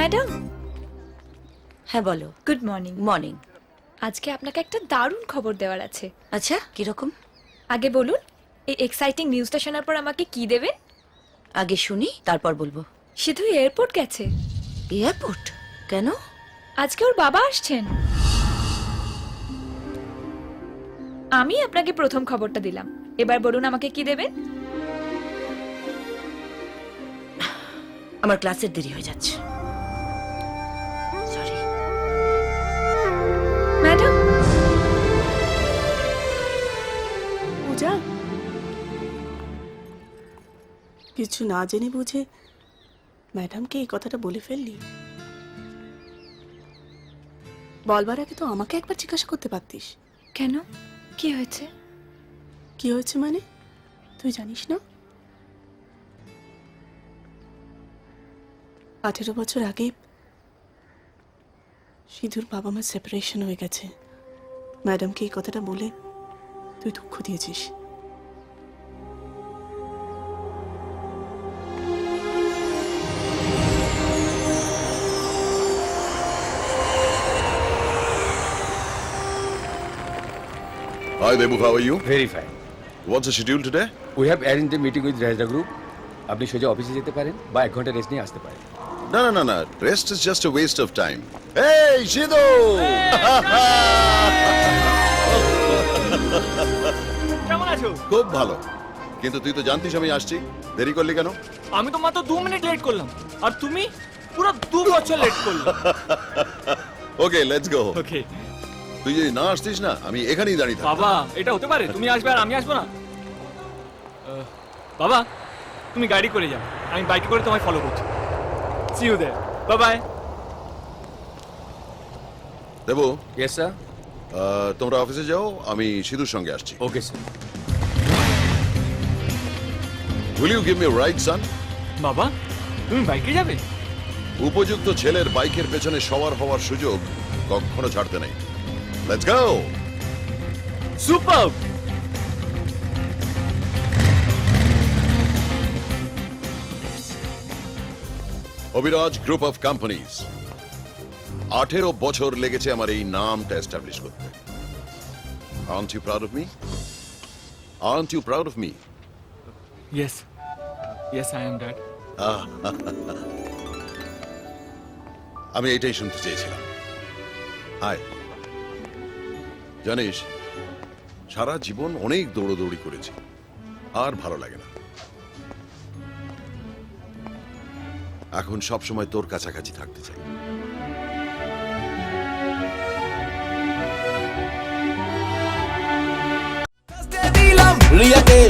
Madam? হ্যাঁ বলো। Good morning morning আজকে আপনাকে একটা দারুণ খবর দেওয়ার আছে। আচ্ছা কীরকম? আগে বলুন এই এক্সাইটিং নিউজটা শোনার পর আমাকে কি দেবেন? আগে শুনি তারপর বলব। শুধু এয়ারপোর্ট গেছে। এয়ারপোর্ট কেন? আজকে ওর বাবা আসছেন। আমি আপনাকে প্রথম খবরটা দিলাম। এবার বলুন আমাকে কি দেবেন? আমার ক্লাসের দেরি হয়ে যাচ্ছে। পূজা? কিছু না জেনে বুঝে ম্যাডামকে এই কথাটা বলে ফেললি। বলবার আগে তো আমাকে একবার জিজ্ঞাসা করতে পারতিস। কেন? কি হয়েছে? কি হয়েছে মানে? তুই জানিস না? আঠেরো বছর আগে সিধুর বাবা মার সেপারেশন হয়ে গেছে। ম্যাডামকে এই কথাটা বলে তুই দুঃখ দিয়েছিস Hi, Debu. How are you? Very fine What's the schedule today? We have arrange a meeting with Rajda group আপনি সোজা অফিসে যেতে পারেন বা এক ঘণ্টা রেস্ট নিয়ে আসতে পারেন No, no, no, no. Rest is just a waste of time. Hey, Shido! খুব ভালো। কিন্তু তুই তো জানতিস আমি আসছি। দেরি করলি কেন? আমি তো মাত্র দু মিনিট লেট করলাম। আর তুমি পুরো দু বছর লেট করলে। ওকে লেটস গো ওকে তুই যদি না আসতিস না আমি এখানেই দাঁড়িয়ে থাকতাম। বাবা এটা হতে পারে। তুমি আসবে আর আমি আসব না। বাবা তুমি গাড়ি করে যাও। আমি বাইকে করে তোমায় ফলো করছি। See you there bye bye দেবো? ইয়েস স্যার আহ, তোমরা অফিসে যাও আমি সিধুর সঙ্গে আসছি। Okay sir will you give me right son বাবা তুমি বাইকে যাবে? উপযুক্ত ছেলের বাইকের পেছনে সওয়ার হওয়ার সুযোগ কখনো ছাড়তে নেই। Let's go super Abiraj group of companies আঠেরো বছর লেগেছে আমার এই নামটা এস্টাবলিশ করতে। Are you proud of me are you proud of me yes yes I am dad আমি এটাই শুনতে চেয়েছিলাম। হায় জানিস সারা জীবন অনেক দৌড়দৌড়ি করেছি। আর ভালো লাগে না। এখন সব সময় তোর কাছাকাছি থাকতে চাই। দিলাম রিয়াকে